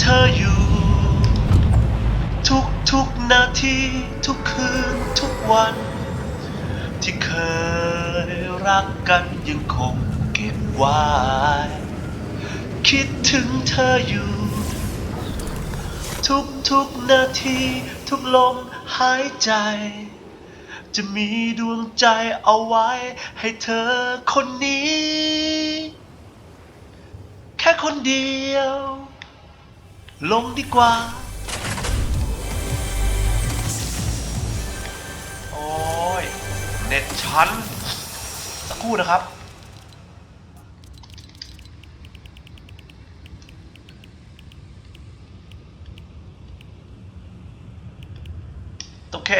เธออยู่ ทุกทุกนาทีทุกคืนทุกวัน ที่เคยรักกันยังคงเก็บไว้คิดถึงเธออยู่ ทุกทุกนาทีทุกลมหายใจ จะมีดวงใจเอาไว้ ให้เธอคนนี้ แค่คนเดียว ลงดีกว่า โอ้ย เน็ตชั้น สักครู่นะครับโอเค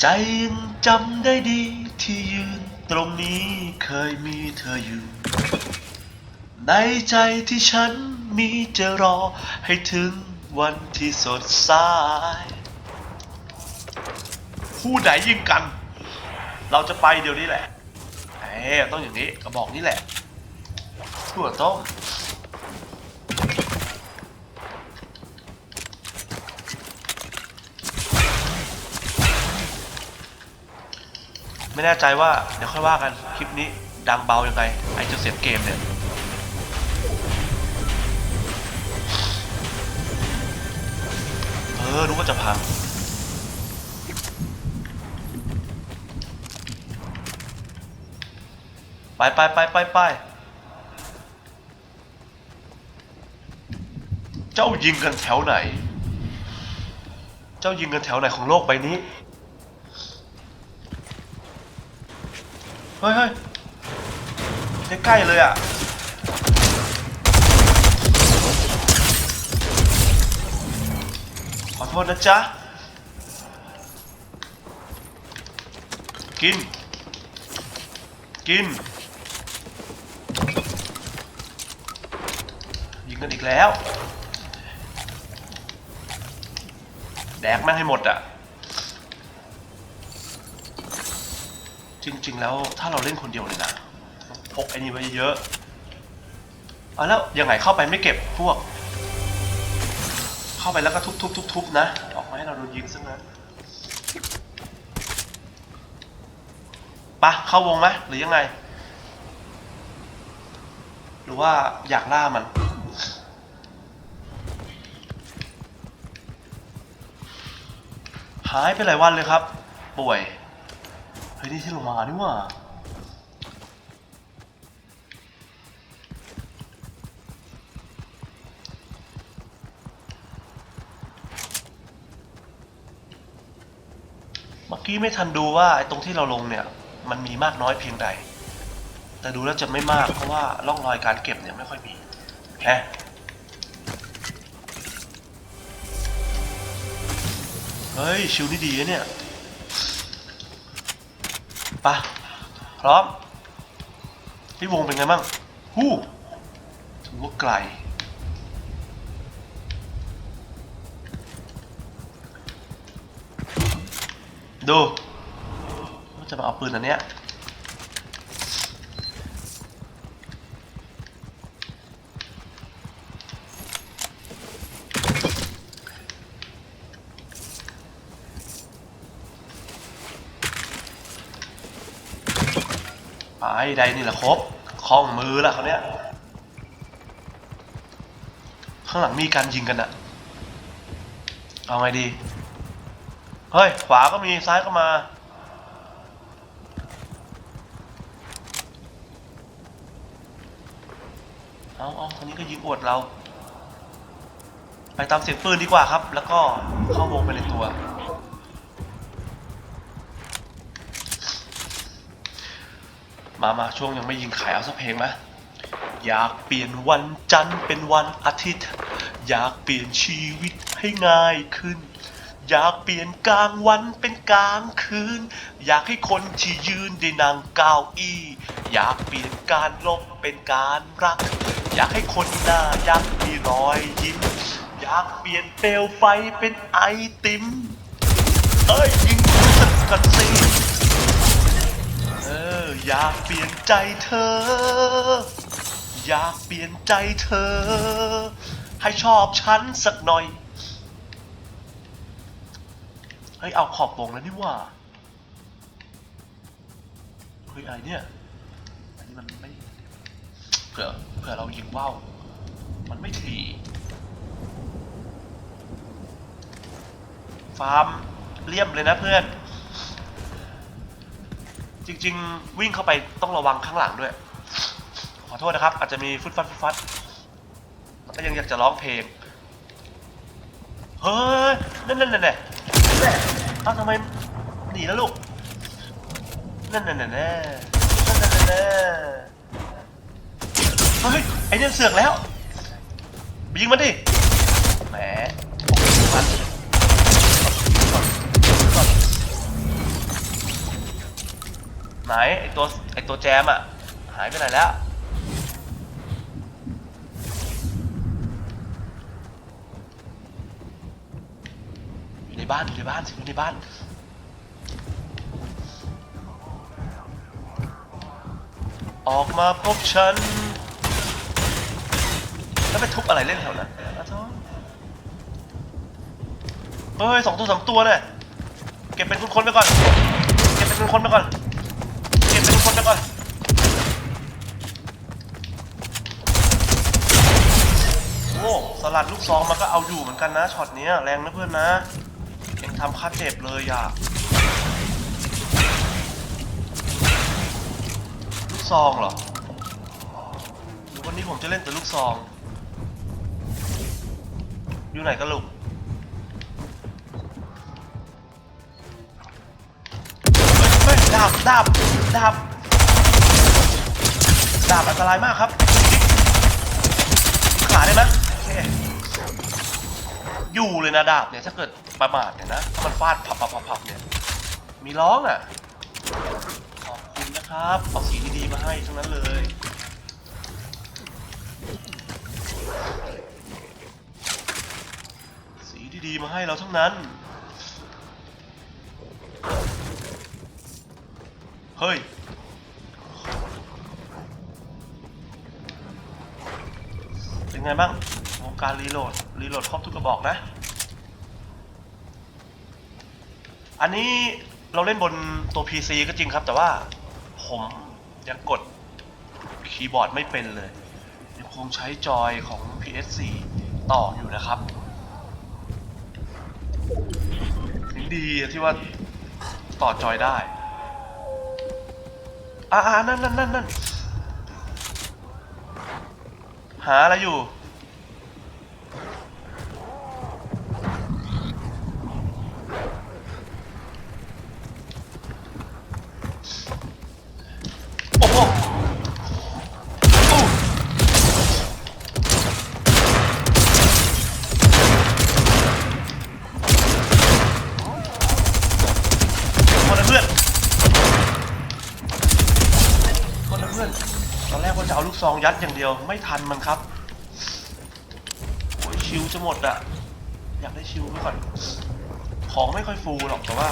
ใจยังจำได้ดีที่ยืนตรงนี้เคยมีเธออยู่ ในใจที่ฉันมีจะรอให้ถึงวันที่สดใสผู้ไหนยิงกัน เราจะไปเดี๋ยวนี้แหละเอ้ต้องอย่างนี้กระบอกนี้แหละถั่วต้มไม่แน่ใจว่าเดี๋ยวค่อยว่ากันคลิปนี้ดังเบายังไงไอจ้าเสียงเกมเนี่ย ออรู้ว่าจะพังไปไปไปไปไปเจ้ายิงกันแถวไหน เจ้ายิงกันแถวไหนของโลกใบนี้ เฮ้ยเฮ้ยใกล้ๆเลยอะ ขอโทษนะจ๊ะ กิน กิน ยิงกันอีกแล้ว แดกแม่งให้หมดอะ จริง ๆ แล้วถ้าเราเล่นคนเดียวเลยนะ พกไอ้นี่ไว้เยอะเอาแล้วยังไงเข้าไปไม่เก็บพวก เข้าไปแล้วก็ทุบๆๆๆนะ ออกมาให้เราโดนยิงซะงั้นปะเข้าวงไหมหรือยังไง หรือว่าอยากล่ามัน หายไปหลายวันเลยครับ ป่วย เฮ้ย นี่ที่ลงมานี่หว่า เมื่อกี้ไม่ทันดูว่าไอ้ตรงที่เราลงเนี่ย มันมีมากน้อยเพียงใด แต่ดูแล้วจะไม่มากเพราะว่าร่องรอยการเก็บเนี่ยไม่ค่อยมีแฮะเฮ้ย ชิวนี่ดีนะเนี่ยไปะพร้อมที่วงเป็นไงบ้างฮู้ถือว่าไกล ดูว่าจะมาเอาปืนอันเนี้ยไปใดนี่แหละครบคล้องมือละเขาเนี้ยข้างหลังมีการยิงกันอะเอาไงดี เฮ้ย ขวาก็มี ซ้ายก็มา เอาเอาคนนี้ก็ยิงอวดเรา ไปตามเสียงปืนดีกว่าครับ แล้วก็เข้าวงไปในตัว มามาช่วงยังไม่ยิงขายเอาสักเพลงไหมอยากเปลี่ยนวันจันทร์เป็นวันอาทิตย์ อยากเปลี่ยนชีวิตให้ง่ายขึ้น อยากเปลี่ยนกลางวันเป็นกลางคืน อยากให้คนที่ยืนได้นั่งเก้าอี้ อยากเปลี่ยนการลบเป็นการรัก อยากให้คนหน้ายักมีรอยยิ้ม อยากเปลี่ยนเปลวไฟเป็นไอติม เอ้ยยิงสักกันสิเอออยากเปลี่ยนใจเธอ อยากเปลี่ยนใจเธอ ให้ชอบฉันสักหน่อย เฮ้ยเอาขอบวงแล้วนี่ว่าเฮ้ยอะไรเนี่ยอันนี้มันไม่เผื่อเผื่อเรายิงว่าวมันไม่ถี่ฟาร์มเลี่ยมเลยนะเพื่อน จริง ๆ วิ่งเข้าไปต้องระวังข้างหลังด้วย ขอโทษนะครับ อาจจะมีฟุตฟัดฟุตฟัดก็ยังอยากจะร้องเพลง เฮ้ย นั่นนั่นนั่นนั่น เอ้าทำไมหนีแล้วลูกนั่นนั่นนั่นนั่นนั่นนั่นนั่นเฮ้ยไอ้เนี่ยเสือกแล้วยิงมันดิแหมมันไหนไอตัวไอตัวแจมอะหายไปไหนแล้ว อยู่ใน บ้านอยู่ในบ้านสิอยู่ในบ้าน ออกมาพบฉัน แล้วไปทุบอะไรเล่นแถวนั้นอะเฮ้ยสองตัวสองตัวเนี่ยเก็บเป็นคนไปก่อน เก็บเป็นคนไปก่อน เก็บเป็นคนไปก่อนโอ้สลัดลูกซองมันก็เอาอยู่เหมือนกันนะช็อตนี้แรงนะเพื่อนนะ ทำค่าเจ็บเลยอะลูกซองเหรอหรือวันนี้ผมจะเล่นแต่ลูกซอง อยู่ไหนกันลูกเฮ้ยดาบดาบดาบดาบอันตรายมากครับ ขาได้ไหมอยู่เลยนะดาบเนี่ยถ้าเกิด ประมาทเนี่ยนะ ถ้ามันฟาดพับพับพับพับเนี่ย มีร้องอะ ขอบคุณนะครับ เอาสีดีๆมาให้ทั้งนั้นเลย สีดีๆมาให้เราทั้งนั้น เฮ้ยเป็นไงบ้างวงการรีโหลด รีโหลดครบทุกกระบอกนะ อันนี้เราเล่นบนตัว PC ก็จริงครับ แต่ว่าผมยังกดคีย์บอร์ดไม่เป็นเลยยังคงใช้จอยของ PS4 ต่ออยู่นะครับยังดีที่ว่าต่อจอยได้อ่านั่นนั่นนั่นนั่นหาอะไรอยู่ ยัดอย่างเดียวไม่ทันมันครับโอ้ยชิวจะหมดอะอยากได้ชิวไว้ก่อนของไม่ค่อยฟูหรอกแต่ว่า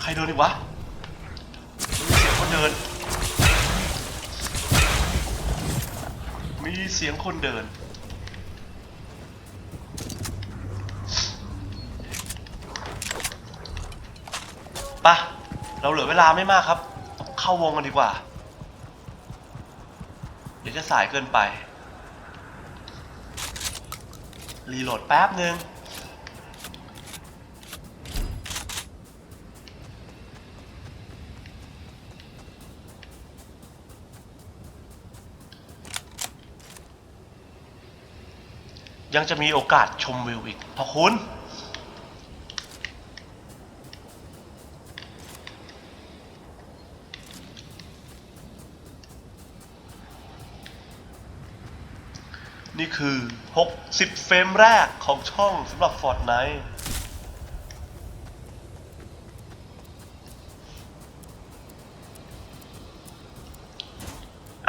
ใครเดินอีกวะมีเสียงคนเดิน มีเสียงคนเดิน ปะเราเหลือเวลาไม่มากครับ เข้าวงกันดีกว่า เดี๋ยวจะสายเกินไป รีโหลดแป๊บหนึ่งยังจะมีโอกาสชมวิวอีกพอคุณ คือ 60 เฟรมแรกของช่องสำหรับ Fortnite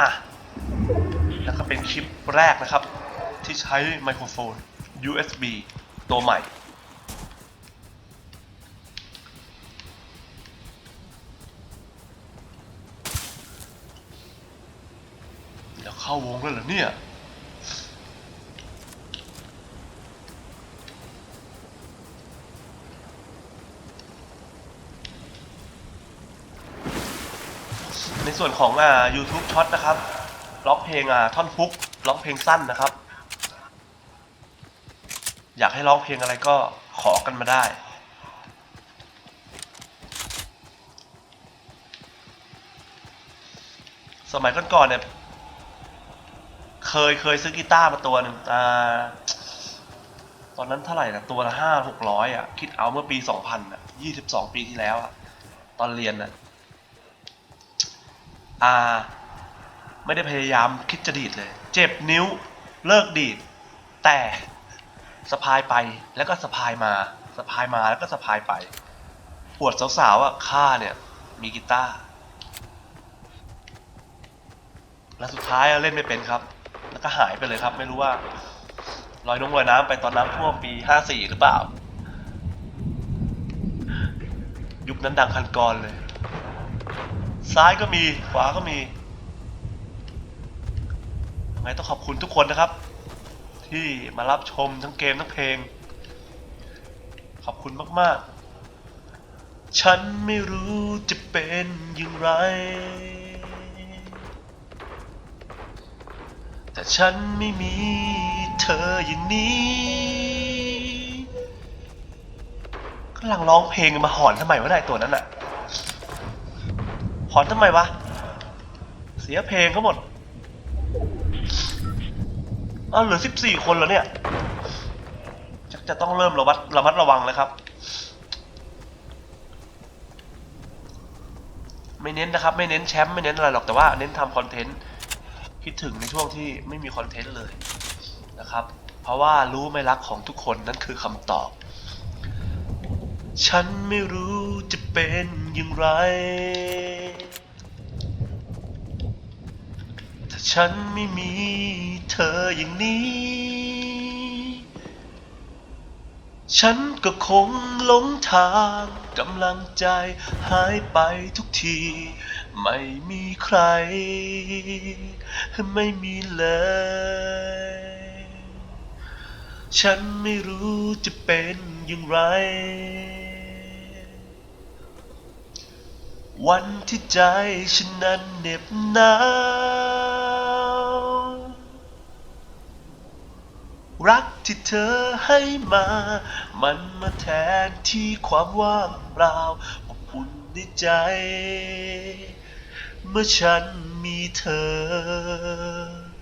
อะ แล้วก็เป็นคลิปแรกนะครับ ที่ใช้ไมโครโฟน USB ตัวใหม่ แล้วเข้าวงแล้วเหรอเนี่ย ในส่วนของอ่า YouTube ช็อตนะครับร้องเพลงอ่าท่อนฟุกร้องเพลงสั้นนะครับ อยากให้ร้องเพลงอะไรก็ขอกันมาได้ สมัยก่อนๆเนี่ยเคยเคยซื้อกีตาร์มาตัวหนึ่งอ่าตอนนั้นเท่าไหร่นะตัวละห้าหกร้อยอะ คิดเอาเมื่อปีสองพันอะยี่สิบสองปีที่แล้วอะ ตอนเรียนอะ อาไม่ได้พยายามคิดจะดีดเลย เจ็บนิ้วเลิกดีด แต่สะพายไปแล้วก็สะพายมาสะพายมาแล้วก็สะพายไปปวดสาวๆอะข้าเนี่ยมีกีตาร์แล้วสุดท้ายเล่นไม่เป็นครับ แล้วก็หายไปเลยครับ ไม่รู้ว่าลอยน้ำลอยน้ำไปตอนน้ำท่วมปีห้าสี่หรือเปล่า ยุคนั้นดังคันกรเลย ซ้ายก็มีขวาก็มียังไงต้องขอบคุณทุกคนนะครับ ที่มารับชมทั้งเกมทั้งเพลง ขอบคุณมากๆ ฉันไม่รู้จะเป็นอย่างไร แต่ฉันไม่มีเธออย่างนี้กำลังร้องเพลงมาหอนทำไมวะนายตัวนั้นอะ หอนทำไมวะ เสียเพลงเขาหมดอ้าเหลือสิบสี่คนแล้วเนี่ยจะจะต้องเริ่มระวัดระมัดระวังแล้วครับ ไม่เน้นนะครับ ไม่เน้นแชมป์ไม่เน้นอะไรหรอกแต่ว่าเน้นทำคอนเทนต์คิดถึงในช่วงที่ไม่มีคอนเทนต์เลยนะครับ เพราะว่ารู้ไม่รักของทุกคนนั่นคือคำตอบ ฉันไม่รู้จะเป็นอย่างไร ถ้า ฉันไม่มีเธออย่างนี้ ฉันก็คงหลงทางกำลังใจหายไปทุกที ไม่มีใคร ไม่มีเลย ฉันไม่รู้จะเป็นอย่างไร วันที่ใจฉันนั้นเหน็บหนาว รักที่เธอให้มา มันมาแทนที่ความว่างเปล่าอบอุ่นในใจ เมื่อฉันมีเธอ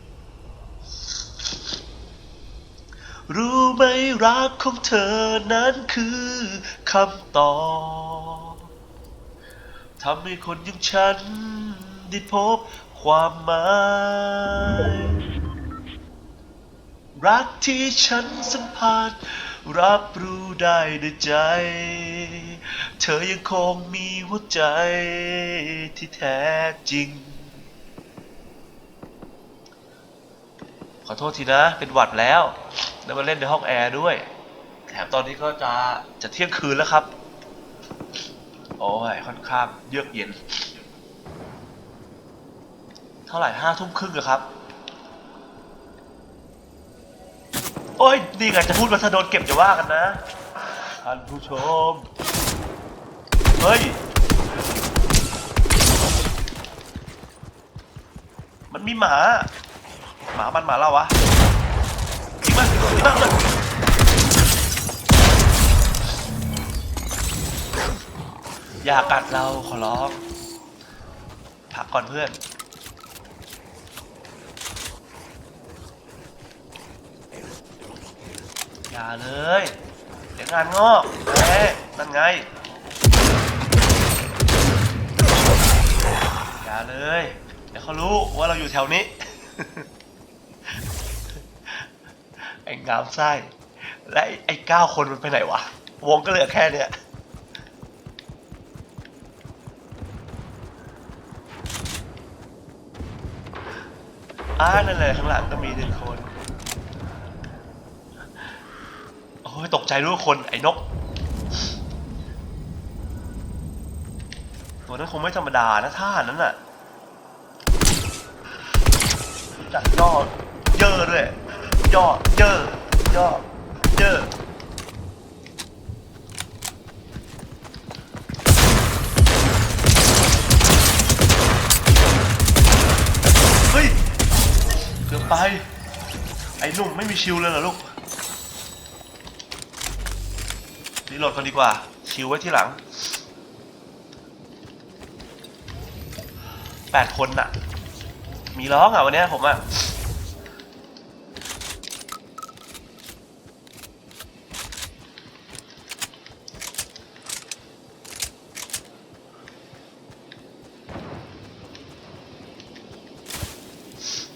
รู้ไหมรักของเธอนั้นคือคำตอบทำให้คนอย่างฉันได้พบความหมาย รักที่ฉันสัมผัส รับรู้ได้ด้วยใจ เธอยังคงมีหัวใจที่แท้จริง ขอโทษทีนะ เป็นหวัดแล้ว แล้วมาเล่นในห้องแอร์ด้วย แถมตอนนี้ก็จะจะเที่ยงคืนแล้วครับ โอ้ย ค่อนข้างเยือกเย็น เท่าไหร่ห้าทุ่มครึ่งอะครับ โอ้ยนี่ไงจะพูดมาสะโดนเก็บจะว่ากันนะท่านผู้ชม เฮ้ย มันมีหมา หมามันหมาเราวะจริงป่ะจริงป่ะเลยอย่ากัดเราขอร้องพักก่อนเพื่อน อย่าเลยเดี๋ยวงานงอกแหมนั่นไง อย่าเลย เดี๋ยวเขารู้ว่าเราอยู่แถวนี้ ไอ้งามไส้และไอ้ไอ้เก้าคนมันไปไหนวะ วงก็เหลือแค่เนี้ยอ่านั่นแหละข้างหลังก็มีหนึ่งคน โอ้ยตกใจรู้ว่าคนไอ้นก ตัวนั้นคงไม่ธรรมดานะท่านั้นน่ะจัดย่อเยอด้วยย่อเยอย่อเยอเฮ้ยเกือบไปไอ้หนุ่มไม่มีชิลเลยเหรอลูกรี โหลดกันดีกว่าชิลไว้ที่หลังแปดคนน่ะ มีร้องอะวันนี้ผมอะ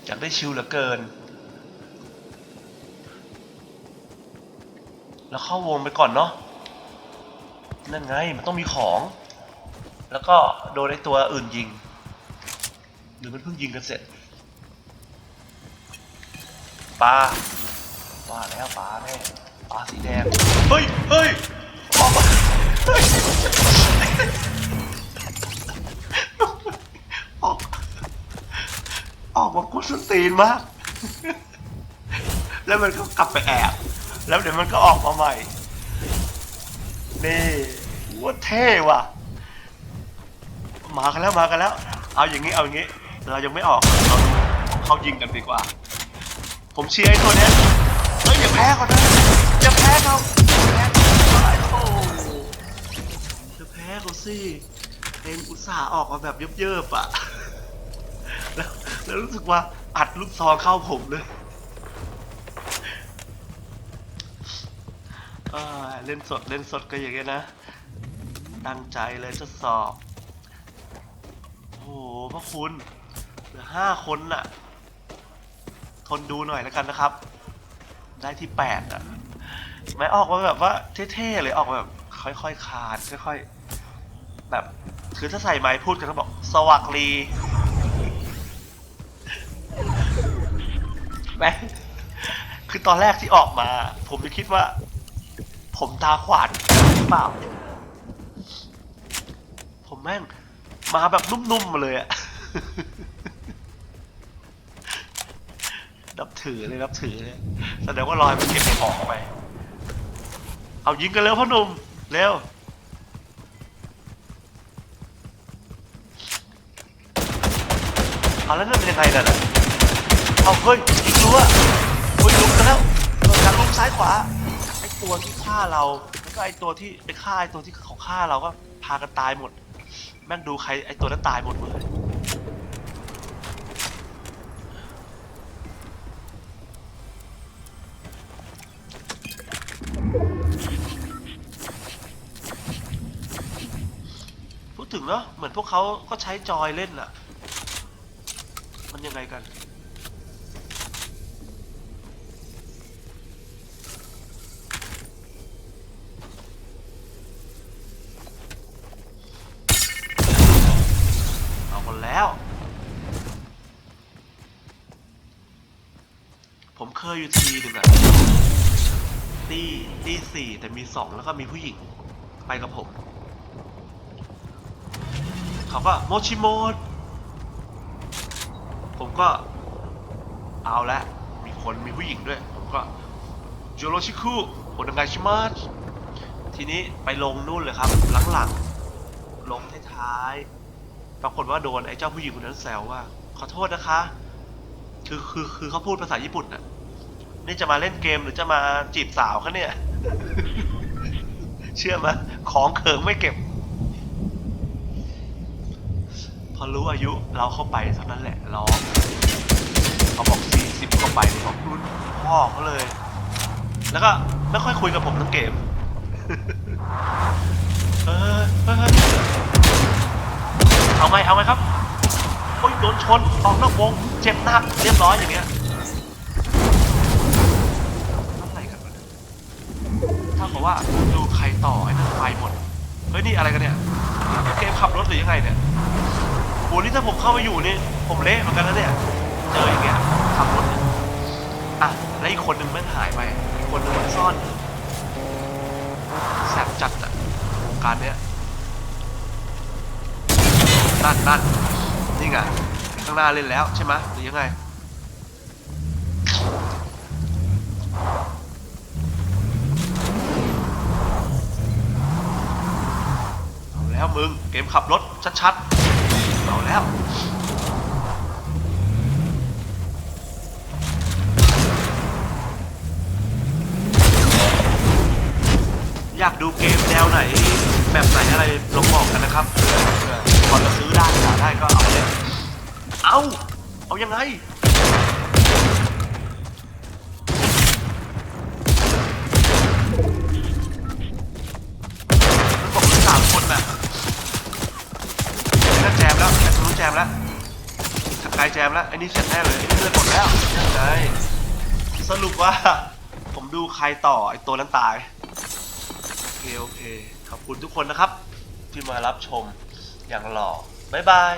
อยากได้ชิลเหลือเกิน แล้วเข้าวงไปก่อนเนาะ นั่นไงมันต้องมีของ แล้วก็โดนไอ้ตัวอื่นยิง หรือมันเพิ่งยิงกันเสร็จปลาปลาแล้วปลาแน่ปลาสีแดงเฮ้ยเฮ้ยออกมาเฮ้ยออกออกมากดสนตีนมากแล้วมันก็กลับไปแอบ แล้วเดี๋ยวมันก็ออกมาใหม่ นี่ว่าเท่ว่ะ มากันแล้วมากันแล้ว เอาอย่างนี้เอาอย่างนี้ เรายังไม่ออกเราเขายิงกันดีกว่า ผมเชียร์ไอ้ตัวเนี้ยเฮ้ยอย่าแพ้เขานะอย่าแพ้เขาอย่าแพ้เขาโอ้อย่าแพ้เขาสิเองอุตส่าห์ออกมาแบบเยิบๆอะแล้วแล้วรู้สึกว่าอัดลูกซองเข้าผมเลย อ่าเล่นสดเล่นสดก็อย่างเงี้ยนะ ตั้งใจเลยทดสอบ โอ้โหพระคุณเหลือห้าคนน่ะ ทนดูหน่อยแล้วกันนะครับ ได้ที่แปดอะไม่ออกมาแบบว่าเท่ๆเลยออกมาแบบค่อยๆคานค่อยๆแบบคือถ้าใส่ไม้พูดกันก็บอก สวักลีแม่คือตอนแรกที่ออกมา ผมจะคิดว่า ผมตาขวานหรือเปล่า ผมแม่ง มาแบบนุ่มๆมาเลยอะนับถือเลยนับถือเลยแสดงว่ารอยมันเก็บไม่ออกไป เอายิงกันเร็วพ่อหนุ่มเร็วเอาแล้วนั่นเป็นยังไงน่ะน่ะเอาเฮ้ยยิงรั้วเฮ้ยลุกกันแล้วเราอยากลุกซ้ายขวา ตัวที่ฆ่าเราแล้วก็ไอตัวที่ไปฆ่าไอตัวที่เขาฆ่าเราก็พากันตายหมด แม่งดูใครไอตัวนั้นตายหมดเลยพูดถึงเนาะเหมือนพวกเขาก็ใช้จอยเล่นอะมันยังไงกัน เคยอยู่ทีหนึ่งอะตีตีสี่แต่มีสองแล้วก็มีผู้หญิง ไปกับผม เขาก็โมชิโมดผมก็เอาละ มีคนมีผู้หญิงด้วย ผมก็โจโรชิคุโอนังไงชิมาสทีนี้ไปลงนู่นเลยครับ หลังๆ ลงท้ายๆปรากฏว่าโดนไอ้เจ้าผู้หญิงคนนั้นแซวว่า ขอโทษนะคะ คือคือคือเขาพูดภาษาญี่ปุ่นน่ะ นี่จะมาเล่นเกมหรือจะมาจีบสาวคะเนี่ย เชื่อไหมของเขิงไม่เก็บ พอรู้อายุเราเข้าไปเท่านั้นแหละร้องเขาบอกสี่สิบเข้าไปบอกรุ่นพ่อเขาเลย แล้วก็ไม่ค่อยคุยกับผมทั้งเกม เออเออเอาไงเอาไงครับโอ้ยโดนชนออกนอกวงเจ็บหนักเรียบร้อยอย่างเงี้ย ว่าดูใครต่อไอ้นั่นไปหมด เฮ้ยนี่อะไรกันเนี่ยเกมขับรถหรือยังไงเนี่ยโหนี่ถ้าผมเข้าไปอยู่นี่ผมเละเหมือนกันนะเนี่ย เจออย่างเงี้ยขับรถเนี่ยอะแล้วอีกคนหนึ่งม่งหายไปอีกคนหนึ่งมันซ่อนแสบจัดอะวงการเนี้ยนั่นนั่นนี่ไงข้างหน้าเล่นแล้วใช่ไหมหรือยังไง เอา แล้วมึง เกมขับรถชัดๆเอาแล้วอยากดูเกมแนวไหน แบบไหนอะไรลองบอกกันนะครับเพื่อเพื่อพอจะซื้อได้หาได้ก็เอาเลย เอา เอายังไง กายแจมแล้วไอ้นี่เสร็จแน่เลยไอ้นี่เลือดหมดแล้วใช่สรุปว่า ผมดูใครต่อไอ้ตัวนั้นตายโอเคโอเคขอบคุณทุกคนนะครับ ที่มารับชมอย่างหล่อบ๊ายบาย